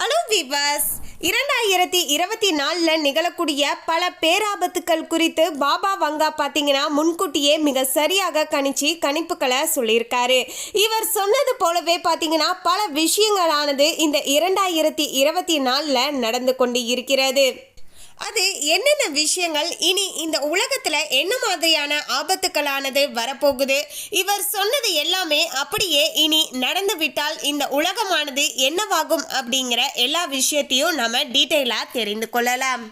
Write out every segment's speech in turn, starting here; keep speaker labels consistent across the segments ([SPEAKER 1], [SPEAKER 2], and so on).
[SPEAKER 1] Hello விவாஸ் இரண்டாயிரத்தி இருபத்தி நாலில் நிகழக்கூடிய பல பேராபத்துக்கள் குறித்து பாபா வங்கா பார்த்தீங்கன்னா முன்கூட்டியே மிக சரியாக கணிச்சு கணிப்புகளை சொல்லியிருக்காரு. இவர் சொன்னது போலவே பார்த்தீங்கன்னா பல விஷயங்களானது இந்த இரண்டாயிரத்தி இருபத்தி நாலில் நடந்து கொண்டு இருக்கிறது. அது என்னென்ன விஷயங்கள்? இனி இந்த உலகத்துல என்ன மாதிரியான ஆபத்துக்களானது வரப்போகுது? இவர் சொன்னது எல்லாமே அப்படியே இனி நடந்து விட்டால் இந்த உலகமானது என்னவாகும் அப்படிங்கிற எல்லா விஷயத்தையும் நம்ம டீட்டெயிலா தெரிந்து கொள்ளலாம்.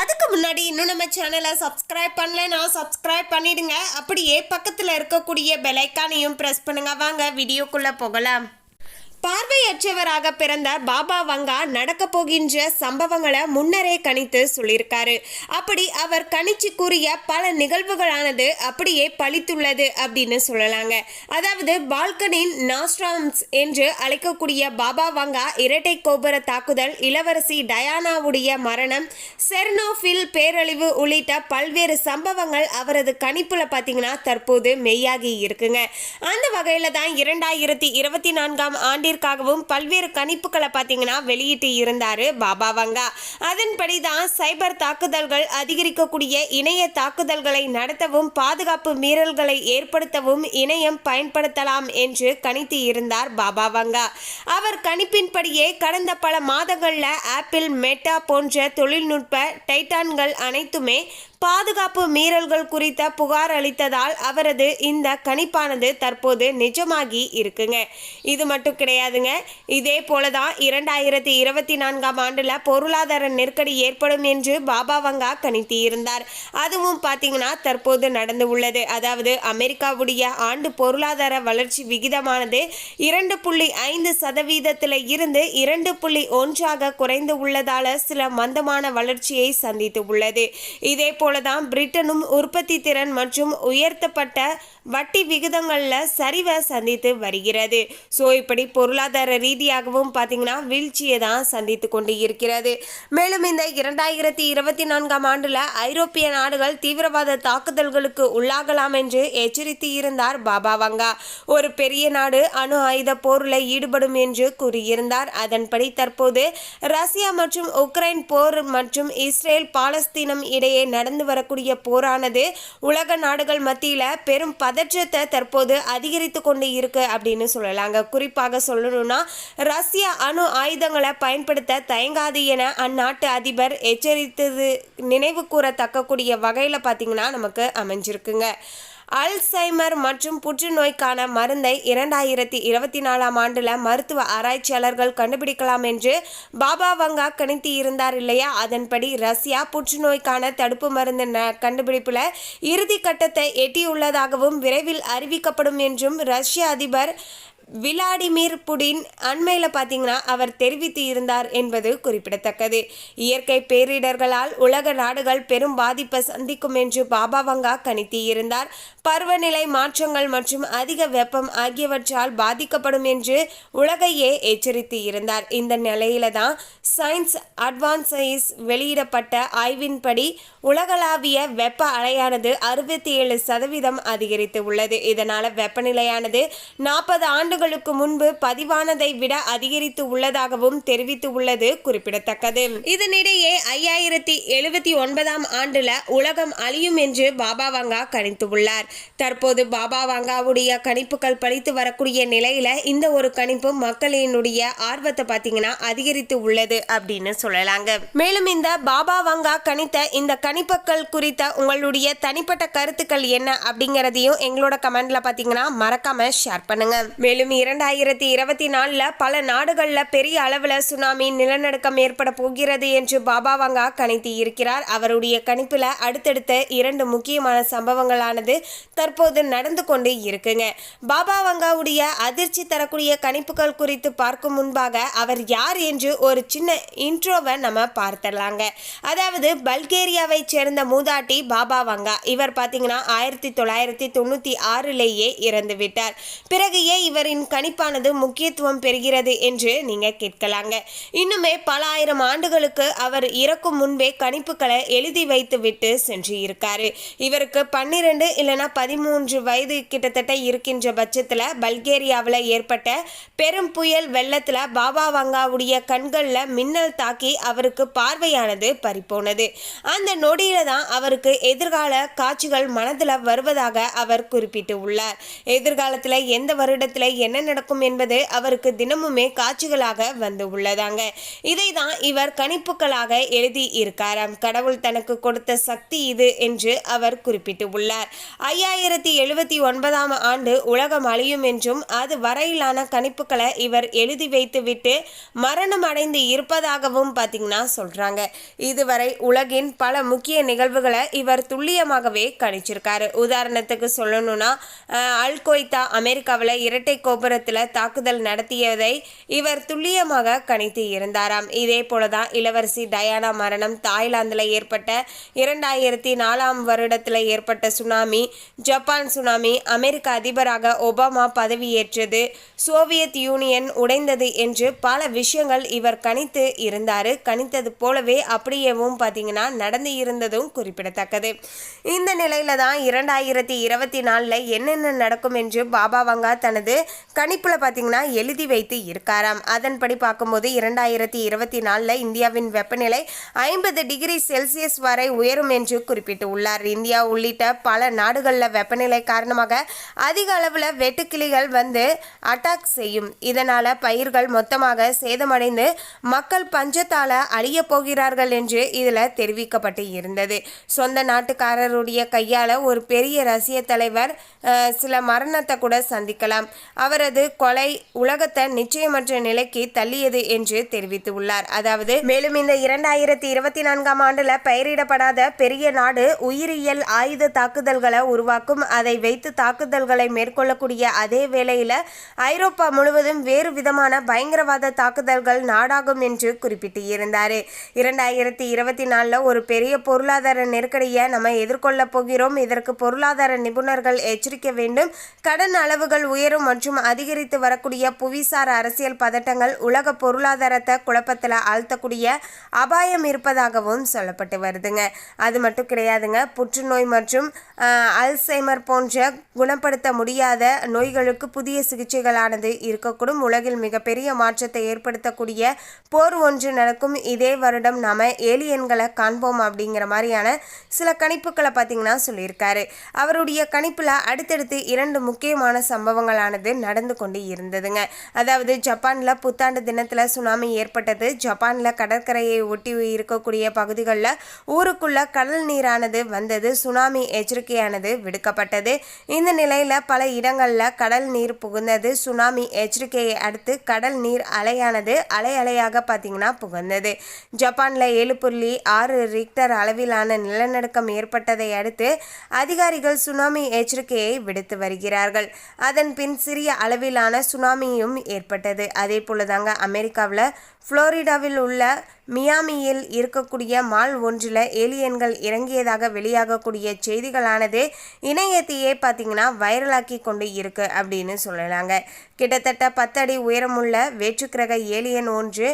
[SPEAKER 1] அதுக்கு முன்னாடி இன்னும் நம்ம சேனலை சப்ஸ்கிரைப் பண்ணலன்னா சப்ஸ்கிரைப் பண்ணிடுங்க. அப்படியே பக்கத்தில் இருக்கக்கூடிய பெலைக்கானையும் ப்ரெஸ் பண்ணுங்க. வாங்க வீடியோக்குள்ளே போகலாம். பார்வையற்றவராக பிறந்த பாபா வங்கா நடக்க போகின்ற சம்பவங்களை முன்னரே கணித்து சொல்லியிருக்காரு. அப்படி அவர் கணிச்சு கூறிய பல நிகழ்வுகளானது அப்படியே பழித்துள்ளது அப்படின்னு சொல்லலாங்க. அதாவது பால்கனின் நாஸ்ட்ராம்ஸ் என்று அழைக்கக்கூடிய பாபா வங்கா இரட்டை கோபுர தாக்குதல் இளவரசி டயானாவுடைய மரணம் செர்னோஃபில் பேரழிவு உள்ளிட்ட பல்வேறு சம்பவங்கள் அவரது கணிப்புல பார்த்தீங்கன்னா தற்போது மெய்யாகி இருக்குங்க. அந்த வகையில தான் இரண்டாயிரத்தி இருபத்தி நான்காம் ஆண்டிற்காகவும் பல்வேறு கணிப்புகளை பார்த்தீங்கன்னா வெளியிட்டு இருந்தார் பாபா வங்கா. அதன்படி தான் சைபர் தாக்குதல்கள் அதிகரிக்கக்கூடிய இணைய தாக்குதல்களை நடத்தவும் பாதுகாப்பு மீறல்களை ஏற்படுத்தவும் இணையம் பயன்படுத்தலாம் என்று கணித்து இருந்தார் பாபா வங்கா. அவர் கணிப்பின்படியே கடந்த பல மாதங்களில் ஆப்பிள் மெட்டா போன்ற தொழில்நுட்ப டைட்டான்கள் அனைத்துமே பாதுகாப்பு மீறல்கள் குறித்த புகார் அளித்ததால் அவரது இந்த கணிப்பானது தற்போது நிஜமாகி இருக்குங்க. இது மட்டும் கிடையாதுங்க. இதே போலதான் இரண்டாயிரத்தி இருபத்தி நான்காம் ஆண்டுல பொருளாதார நெருக்கடி ஏற்படும் என்று பாபா வங்கா கணித்து இருந்தார் அதுவும் பார்த்தீங்கன்னா தற்போது நடந்து உள்ளது. அதாவது அமெரிக்காவுடைய ஆண்டு பொருளாதார வளர்ச்சி விகிதமானது இரண்டு புள்ளி ஐந்து சதவீதத்தில் இருந்து இரண்டு புள்ளி ஒன்றாக குறைந்து உள்ளதால சில மந்தமான வளர்ச்சியை சந்தித்து உள்ளது. இதே போலதான் பிரிட்டனும் உற்பத்தி திறன் மற்றும் உயர்த்தப்பட்ட வட்டி விகிதங்களில் சரிவை சந்தித்து வருகிறது. ஸோ இப்படி பொருளாதார ரீதியாகவும் பார்த்தீங்கன்னா வீழ்ச்சியை தான் சந்தித்து கொண்டு இருக்கிறது. மேலும் இந்த இரண்டாயிரத்தி இருபத்தி நான்காம் ஆண்டில் ஐரோப்பிய நாடுகள் தீவிரவாத தாக்குதல்களுக்கு உள்ளாகலாம் என்று எச்சரித்து இருந்தார் பாபா வங்கா. ஒரு பெரிய நாடு அணு ஆயுத போரில் ஈடுபடும் என்று கூறியிருந்தார். அதன்படி தற்போது ரஷ்யா மற்றும் உக்ரைன் போர் மற்றும் இஸ்ரேல் பாலஸ்தீனம் இடையே நடந்து வரக்கூடிய போரானது உலக நாடுகள் மத்தியில் பெரும் பதற்றத்தை தற்போது அதிகரித்து கொண்டு இருக்கு அப்படின்னு சொல்லலாங்க குறிப்பாக சொல்லணும்னா ரஷ்ய அணு ஆயுதங்களை பயன்படுத்த தயங்காது என அந்நாட்டு அதிபர் எச்சரித்தது நினைவு கூறத்தக்கக்கூடிய வகையில் பார்த்தீங்கன்னா நமக்கு அமைஞ்சிருக்குங்க. அல்சைமர் மற்றும் புற்றுநோய்க்கான மருந்தை இரண்டாயிரத்தி இருபத்தி நாலாம் ஆண்டில் மருத்துவ ஆராய்ச்சியாளர்கள் கண்டுபிடிக்கலாம் என்று பாபா வங்கா கணித்து இருந்தார் இல்லையா? அதன்படி ரஷ்யா புற்றுநோய்க்கான தடுப்பு மருந்து ந- இறுதி கட்டத்தை எட்டியுள்ளதாகவும் விரைவில் அறிவிக்கப்படும் என்றும் ரஷ்ய அதிபர் விளாடிமிர் புடின் அண்மையில் பார்த்தீங்கன்னா அவர் தெரிவித்து இருந்தார் என்பது குறிப்பிடத்தக்கது. இயற்கை பேரிடர்களால் உலக நாடுகள் பெரும் பாதிப்பை சந்திக்கும் என்று பாபா வங்கா கணித்து இருந்தார் பருவநிலை மாற்றங்கள் மற்றும் அதிக வெப்பம் ஆகியவற்றால் பாதிக்கப்படும் என்று உலகையே எச்சரித்து இருந்தார் இந்த நிலையில தான் சயின்ஸ் அட்வான்சைஸ் வெளியிடப்பட்ட ஆய்வின்படி உலகளாவிய வெப்ப அலையானது அறுபத்தி ஏழு சதவீதம் அதிகரித்து உள்ளது. இதனால் வெப்பநிலையானது நாற்பது ஆண்டுகளுக்கு முன்பு பதிவானதை விட அதிகரித்து உள்ளதாகவும் தெரிவித்து உள்ளது குறிப்பிடத்தக்கது. இதனிடையே ஐயாயிரத்தி எழுபத்தி ஒன்பதாம் ஆண்டுல உலகம் அழியும் என்று பாபா வாங்கா கணித்து உள்ளார். தற்போது பாபா வாங்காவுடைய கணிப்புகள் பழித்து வரக்கூடிய நிலையில இந்த ஒரு கணிப்பு மக்களினுடைய ஆர்வத்தை பார்த்தீங்கன்னா அதிகரித்து உள்ளது அப்படின்னு சொல்லலாங்க. மேலும் இந்த பாபா வாங்கா கணித்த இந்த கணிப்புகள் குறித்த உங்களுடைய தனிப்பட்ட கருத்துக்கள் என்ன அப்படிங்கறதையும் எங்களோட கமெண்ட்ல பார்த்தீங்கன்னா மறக்காம ஷேர் பண்ணுங்க. மேலும் இரண்டாயிரத்தி இருபத்தி நாலில் பல நாடுகளில் பெரிய அளவில் சுனாமி நிலநடுக்கம் ஏற்பட போகிறது என்று பாபா வங்கா கணித்து இருக்கிறார் அவருடைய கணிப்பில் அடுத்தடுத்த இரண்டு முக்கியமான சம்பவங்களானது தற்போது நடந்து கொண்டு இருக்குங்க. பாபா வங்காவுடைய அதிர்ச்சி தரக்கூடிய கணிப்புகள் குறித்து பார்க்கும் முன்பாக அவர் யார் என்று ஒரு சின்ன இன்ட்ரோவை நம்ம பார்த்தலாங்க அதாவது பல்கேரியாவை சேர்ந்த மூதாட்டி பாபா வங்கா. இவர் பார்த்தீங்கன்னா ஆயிரத்தி தொள்ளாயிரத்தி தொண்ணூற்றி ஆறிலேயே இறந்து விட்டார் பிறகு ஏன் இவரின் இவரின் கணிப்பானது முக்கியத்துவம் பெறுகிறது என்று நீங்க கேட்கலாங்க. இன்னுமே பல ஆயிரம் ஆண்டுகளுக்கு அவர் இறக்கும் முன்பே கணிப்புகளை எழுதி வைத்து விட்டு சென்று இருக்காரு. இவருக்கு பன்னிரெண்டு இல்லைன்னா பதிமூன்று வயது கிட்டத்தட்ட இருக்கின்ற பட்சத்தில் பல்கேரியாவில் ஏற்பட்ட பெரும் புயல் வெள்ளத்தில் பாபா வங்காவுடைய கண்களில் மின்னல் தாக்கி அவருக்கு பார்வையானது பறிப்போனது அந்த நொடியில தான் அவருக்கு எதிர்கால காட்சிகள் மனதில் வருவதாக அவர் குறிப்பிட்டு உள்ளார். எதிர்காலத்தில் எந்த வருடத்தில் என்ன நடக்கும் என்பது அவருக்கு தினமுமே காட்சிகளாக வந்து உள்ளதாங்க. இதை தான் இவர் கணிப்புகளாக எழுதி இருக்காராம். கடவுள் தனக்கு கொடுத்த சக்தி இது என்று அவர் குறிப்பிட்டு உள்ளார். ஐயாயிரத்தி எழுபத்தி ஒன்பதாம் ஆண்டு உலகம் அழியும் என்றும் அது வரையிலான கணிப்புகளை இவர் எழுதி வைத்துவிட்டு மரணம் அடைந்து இருப்பதாகவும் பார்த்தீங்கன்னா சொல்றாங்க. இதுவரை உலகின் பல முக்கிய நிகழ்வுகளை இவர் துல்லியமாகவே கணிச்சிருக்காரு. உதாரணத்துக்கு சொல்லணும்னா அல்கொய்தா அல் கொய்தா அமெரிக்காவில் இரட்டை கோபுரத்தில் தாக்குதல் நடத்தியதை இவர் துல்லியமாக கணித்து இருந்தாராம். இதே போலதான் இளவரசி டயானா மரணம் தாய்லாந்தில் ஏற்பட்ட இரண்டாயிரத்தி நாலாம் வருடத்தில் ஏற்பட்ட சுனாமி ஜப்பான் சுனாமி அமெரிக்க அதிபராக ஒபாமா பதவியேற்றது சோவியத் யூனியன் உடைந்தது என்று பல விஷயங்கள் இவர் கணித்து இருந்தார். கணித்தது போலவே அப்படியேவும் பார்த்தீங்கன்னா நடந்து இருந்ததும் குறிப்பிடத்தக்கது. இந்த நிலையில தான் இரண்டாயிரத்தி இருபத்தி நாலில் என்னென்ன நடக்கும் என்று பாபா வங்கா தனது கணிப்பில் பார்த்தீங்கன்னா எழுதி வைத்து இருக்காராம். அதன்படி பார்க்கும்போது இரண்டாயிரத்தி இருபத்தி நாலில் இந்தியாவின் வெப்பநிலை ஐம்பது டிகிரி செல்சியஸ் வரை உயரும் என்று குறிப்பிட்டு உள்ளார் இந்தியா உள்ளிட்ட பல நாடுகளில் வெப்பநிலை காரணமாக அதிக அளவில் வெட்டுக்கிளிகள் வந்து அட்டாக் செய்யும். இதனால் பயிர்கள் மொத்தமாக சேதமடைந்து மக்கள் பஞ்சத்தால் அழிய போகிறார்கள் என்று இதில் தெரிவிக்கப்பட்டு இருந்தது. சொந்த நாட்டுக்காரருடைய கையால் ஒரு பெரிய ரசிய தலைவர் சில மரணத்தை கூட சந்திக்கலாம். அவரது கொலை உலகத்தை நிச்சயமற்ற நிலைக்கு தள்ளியது என்று தெரிவித்துள்ளார். அதாவது மேலும் இந்த இரண்டாயிரத்தி இருபத்தி நான்காம் ஆண்டுல பெயரிடப்படாத பெரிய நாடு உயிரியல் ஆயுத தாக்குதல்களை உருவாக்கும் அதை வைத்து தாக்குதல்களை மேற்கொள்ளக்கூடிய அதே வேளையில ஐரோப்பா முழுவதும் வேறு விதமான பயங்கரவாத தாக்குதல்கள் நாடாகும் என்று குறிப்பிட்டு இருந்தார் இரண்டாயிரத்தி இருபத்தி நாலில் ஒரு பெரிய பொருளாதார நெருக்கடியை நம்ம எதிர்கொள்ள போகிறோம். இதற்கு பொருளாதார நிபுணர்கள் எச்சரிக்க வேண்டும். கடன் அளவுகள் உயரும் மற்றும் அதிகரித்து வரக்கூடிய புவிசார் அரசியல் பதட்டங்கள் உலக பொருளாதாரத்தை குழப்பத்தில் ஆழ்த்தக்கூடிய அபாயம் இருப்பதாகவும் சொல்லப்பட்டு வருதுங்க. அது மட்டும் கிடையாதுங்க. புற்றுநோய் மற்றும் அல்சைமர் போன்ற குணப்படுத்த முடியாத நோய்களுக்கு புதிய சிகிச்சைகளானது இருக்கக்கூடும். உலகில் மிகப்பெரிய மாற்றத்தை ஏற்படுத்தக்கூடிய போர் ஒன்று நடக்கும். இதே வருடம் நாம ஏலியன்களை காண்போம் அப்படிங்கிற மாதிரியான சில கணிப்புகளை பார்த்தீங்கன்னா சொல்லியிருக்காரு. அவருடைய கணிப்பில் அடுத்தடுத்து இரண்டு முக்கியமான சம்பவங்களானது நடந்து கொண்டு இருந்ததுங்க. அதாவது ஜப்பானில் புத்தாண்டு தினத்தில் சுனாமி ஏற்பட்டது. ஜப்பானில் கடற்கரையை ஒட்டி இருக்கக்கூடிய பகுதிகளில் ஊருக்குள்ள கடல் நீரானது வந்தது. சுனாமி எச்சரிக்கையானது விடுக்கப்பட்டது. இந்த நிலையில் பல இடங்களில் கடல் நீர் புகுந்தது. சுனாமி எச்சரிக்கையை அடுத்து கடல் நீர் அலையானது அலை அலையாக பார்த்தீங்கன்னா புகுந்தது. ஜப்பானில் ஏழு புள்ளி ஆறு ரிக்டர் அளவிலான நிலநடுக்கம் ஏற்பட்டதை அடுத்து அதிகாரிகள் சுனாமி எச்சரிக்கையை விடுத்து வருகிறார்கள். அதன் பின் சிறிய அளவிலான சுனாமியும் ஏற்பட்டது. அதே போலதாங்க அமெரிக்காவில் ஃப்ளோரிடாவில் உள்ள மியாமியில் இருக்கக்கூடிய மால் ஒன்றில் ஏலியன்கள் இறங்கியதாக வெளியாகக்கூடிய செய்திகளானது இணையத்தையே பார்த்தீங்கன்னா வைரலாக்கி கொண்டு இருக்கு அப்படின்னு சொல்லலாங்க. கிட்டத்தட்ட பத்தடி உயரமுள்ள வேற்றுக்கிரக ஏலியன் ஒன்று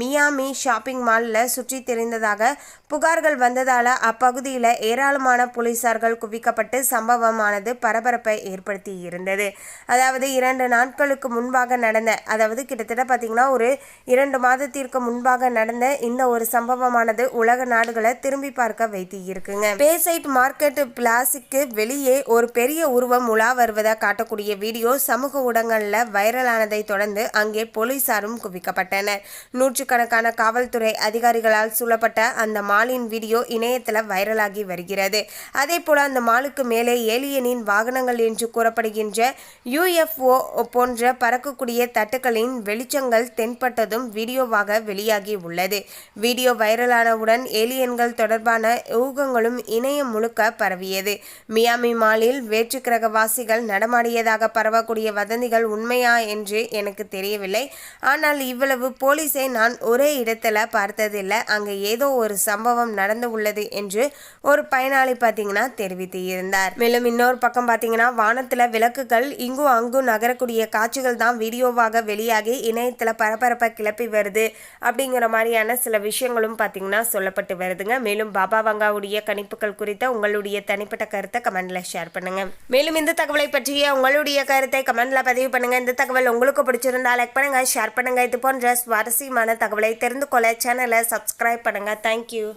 [SPEAKER 1] மியாமி ஷாப்பிங் மாலில் சுற்றி தெரிந்ததாக புகார்கள் வந்ததால் அப்பகுதியில் ஏராளமான போலீசார்கள் குவிக்கப்பட்டு சம்பவமானது பரபரப்பை ஏற்படுத்தி இருந்தது. அதாவது இரண்டு நாட்களுக்கு முன்பாக நடந்த அதாவது கிட்டத்தட்ட பார்த்தீங்கன்னா ஒரு இரண்டு மாதத்திற்கு முன்பாக நடந்த இந்த ஒரு சம்பவமானது உலக நாடுகளை திரும்பி பார்க்க வைத்து இருக்குங்க பேசைட் மார்க்கெட் பிளாஸுக்கு வெளியே ஒரு பெரிய உருவம் உலா வருவதை காட்டக்கூடிய வீடியோ சமூக ஊடகங்களில் வைரலானதை தொடர்ந்து அங்கே போலீசாரும் குவிக்கப்பட்டனர். நூற்றுக்கணக்கான காவல்துறை அதிகாரிகளால் சூழப்பட்ட அந்த மாலின் வீடியோ இணையத்தில் வைரலாகி வருகிறது. அதே போல அந்த மாலுக்கு மேலே ஏலியனின் வாகனங்கள் என்று கூறப்படுகின்ற யுஎஃப்ஓ போன்ற பறக்கக்கூடிய தட்டுக்களின் வெளிச்சங்கள் தென்பட்டதும் வீடியோவாக வெளியாகி உள்ளது. வீடியோ வைரலானவுடன் ஏலியன்கள் தொடர்பான ஊகங்களும் இணையம் முழுக்க பரவியது. மியாமி மாலில் வேற்றுக்கிரகவாசிகள் நடமாடியதாக பரவக்கூடிய வதந்திகள் உண்மையா என்று எனக்கு தெரியவில்லை. ஆனால் இவ்வளவு போலீஸை நான் ஒரே இடத்துல பார்த்ததில்லை. அங்கே ஏதோ ஒரு சம்பவம் சம்பவம் நடந்து உள்ளது என்று ஒரு பயனாளி பார்த்தீங்கன்னா தெரிவித்து இருந்தார். மேலும் இன்னொரு பக்கம் பார்த்தீங்கன்னா வானத்தில் விளக்குகள் இங்கும் அங்கும் நகரக்கூடிய காட்சிகள் தான் வீடியோவாக வெளியாகி இணையத்தில் பரபரப்பை கிளப்பி வருது அப்படிங்கிற மாதிரியான சில விஷயங்களும் பார்த்தீங்கன்னா சொல்லப்பட்டு வருதுங்க. மேலும் பாபா வங்காவுடைய கணிப்புகள் குறித்த உங்களுடைய தனிப்பட்ட கருத்தை கமெண்ட்ல ஷேர் பண்ணுங்க. மேலும் இந்த தகவலை பற்றிய உங்களுடைய கருத்தை கமெண்ட்ல பதிவு பண்ணுங்க. இந்த தகவல் உங்களுக்கு பிடிச்சிருந்தா லைக் பண்ணுங்க ஷேர் பண்ணுங்க. இது போன்ற சுவாரஸ்யமான தகவலை தெரிந்து கொள்ள சேனலை சப்ஸ்கிரைப் பண்ணுங்க. தேங்க்யூ